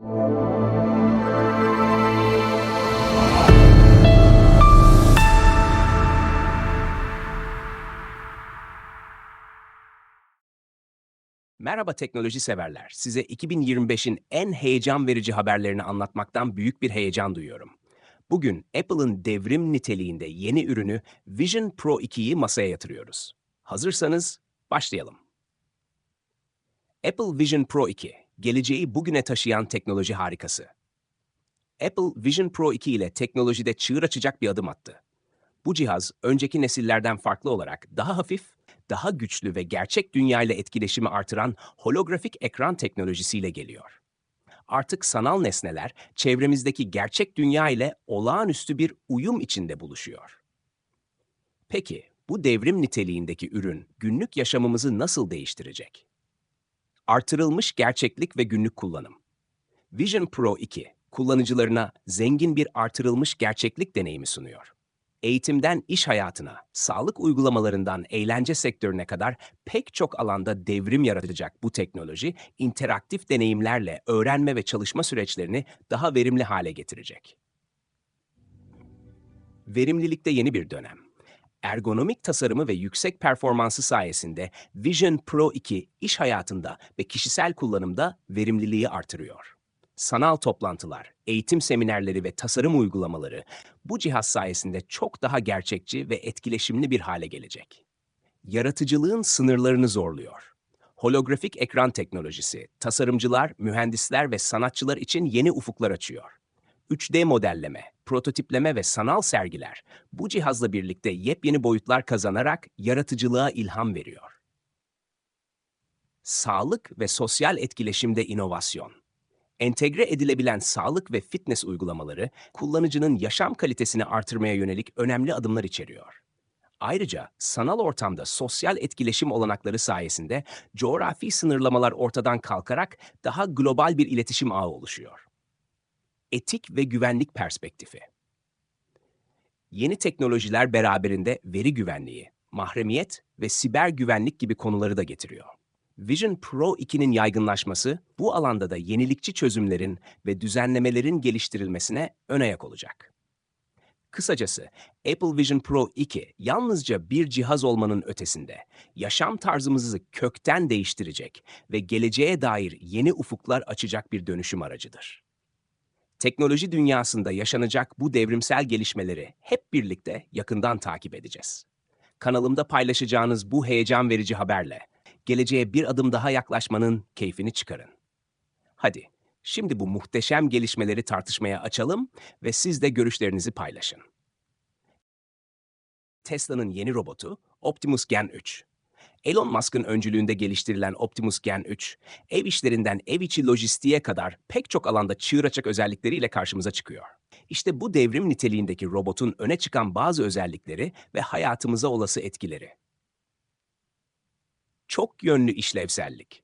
Merhaba teknoloji severler. Size 2025'in en heyecan verici haberlerini anlatmaktan büyük bir heyecan duyuyorum. Bugün Apple'ın devrim niteliğinde yeni ürünü Vision Pro 2'yi masaya yatırıyoruz. Hazırsanız başlayalım. Apple Vision Pro 2, geleceği bugüne taşıyan teknoloji harikası. Apple Vision Pro 2 ile teknolojide çığır açacak bir adım attı. Bu cihaz önceki nesillerden farklı olarak daha hafif, daha güçlü ve gerçek dünya ile etkileşimi artıran holografik ekran teknolojisiyle geliyor. Artık sanal nesneler çevremizdeki gerçek dünya ile olağanüstü bir uyum içinde buluşuyor. Peki bu devrim niteliğindeki ürün günlük yaşamımızı nasıl değiştirecek? Artırılmış gerçeklik ve günlük kullanım. Vision Pro 2 kullanıcılarına zengin bir artırılmış gerçeklik deneyimi sunuyor. Eğitimden iş hayatına, sağlık uygulamalarından eğlence sektörüne kadar pek çok alanda devrim yaratacak bu teknoloji, interaktif deneyimlerle öğrenme ve çalışma süreçlerini daha verimli hale getirecek. Verimlilikte yeni bir dönem. Ergonomik tasarımı ve yüksek performansı sayesinde Vision Pro 2 iş hayatında ve kişisel kullanımda verimliliği artırıyor. Sanal toplantılar, eğitim seminerleri ve tasarım uygulamaları bu cihaz sayesinde çok daha gerçekçi ve etkileşimli bir hale gelecek. Yaratıcılığın sınırlarını zorluyor. Holografik ekran teknolojisi, tasarımcılar, mühendisler ve sanatçılar için yeni ufuklar açıyor. 3D modelleme, prototipleme ve sanal sergiler bu cihazla birlikte yepyeni boyutlar kazanarak yaratıcılığa ilham veriyor. Sağlık ve sosyal etkileşimde inovasyon. Entegre edilebilen sağlık ve fitness uygulamaları kullanıcının yaşam kalitesini artırmaya yönelik önemli adımlar içeriyor. Ayrıca sanal ortamda sosyal etkileşim olanakları sayesinde coğrafi sınırlamalar ortadan kalkarak daha global bir iletişim ağı oluşuyor. Etik ve güvenlik perspektifi. Yeni teknolojiler beraberinde veri güvenliği, mahremiyet ve siber güvenlik gibi konuları da getiriyor. Vision Pro 2'nin yaygınlaşması bu alanda da yenilikçi çözümlerin ve düzenlemelerin geliştirilmesine ön ayak olacak. Kısacası Apple Vision Pro 2 yalnızca bir cihaz olmanın ötesinde yaşam tarzımızı kökten değiştirecek ve geleceğe dair yeni ufuklar açacak bir dönüşüm aracıdır. Teknoloji dünyasında yaşanacak bu devrimsel gelişmeleri hep birlikte yakından takip edeceğiz. Kanalımda paylaşacağınız bu heyecan verici haberle geleceğe bir adım daha yaklaşmanın keyfini çıkarın. Hadi, şimdi bu muhteşem gelişmeleri tartışmaya açalım ve siz de görüşlerinizi paylaşın. Tesla'nın yeni robotu Optimus Gen 3. Elon Musk'ın öncülüğünde geliştirilen Optimus Gen 3, ev işlerinden ev içi lojistiğe kadar pek çok alanda çığır açık özellikleriyle karşımıza çıkıyor. İşte bu devrim niteliğindeki robotun öne çıkan bazı özellikleri ve hayatımıza olası etkileri çok yönlü işlevsellik.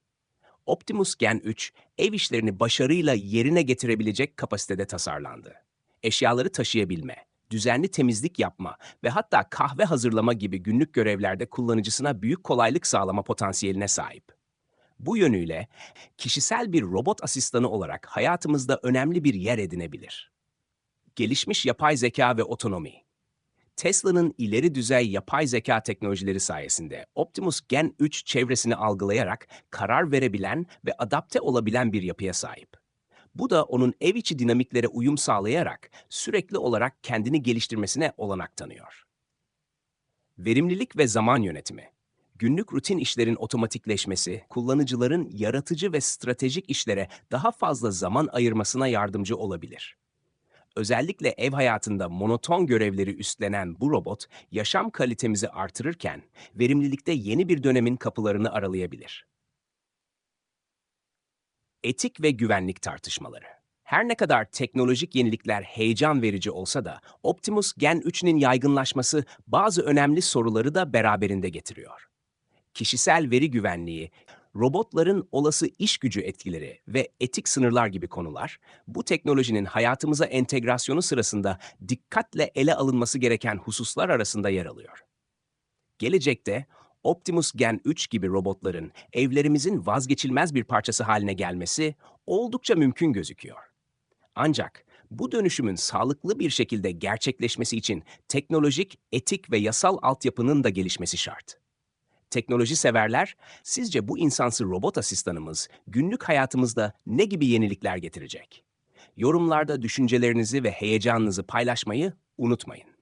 Optimus Gen 3, ev işlerini başarıyla yerine getirebilecek kapasitede tasarlandı. Eşyaları taşıyabilme, düzenli temizlik yapma ve hatta kahve hazırlama gibi günlük görevlerde kullanıcısına büyük kolaylık sağlama potansiyeline sahip. Bu yönüyle kişisel bir robot asistanı olarak hayatımızda önemli bir yer edinebilir. Gelişmiş yapay zeka ve otonomi Tesla'nın ileri düzey yapay zeka teknolojileri sayesinde Optimus Gen 3 çevresini algılayarak karar verebilen ve adapte olabilen bir yapıya sahip. Bu da onun ev içi dinamiklere uyum sağlayarak sürekli olarak kendini geliştirmesine olanak tanıyor. Verimlilik ve zaman yönetimi. Günlük rutin işlerin otomatikleşmesi, kullanıcıların yaratıcı ve stratejik işlere daha fazla zaman ayırmasına yardımcı olabilir. Özellikle ev hayatında monoton görevleri üstlenen bu robot, yaşam kalitemizi artırırken verimlilikte yeni bir dönemin kapılarını aralayabilir. Etik ve güvenlik tartışmaları. Her ne kadar teknolojik yenilikler heyecan verici olsa da Optimus Gen 3'nin yaygınlaşması bazı önemli soruları da beraberinde getiriyor. Kişisel veri güvenliği, robotların olası iş gücü etkileri ve etik sınırlar gibi konular, bu teknolojinin hayatımıza entegrasyonu sırasında dikkatle ele alınması gereken hususlar arasında yer alıyor. Gelecekte Optimus Gen 3 gibi robotların evlerimizin vazgeçilmez bir parçası haline gelmesi oldukça mümkün gözüküyor. Ancak bu dönüşümün sağlıklı bir şekilde gerçekleşmesi için teknolojik, etik ve yasal altyapının da gelişmesi şart. Teknoloji severler, sizce bu insansı robot asistanımız günlük hayatımızda ne gibi yenilikler getirecek? Yorumlarda düşüncelerinizi ve heyecanınızı paylaşmayı unutmayın.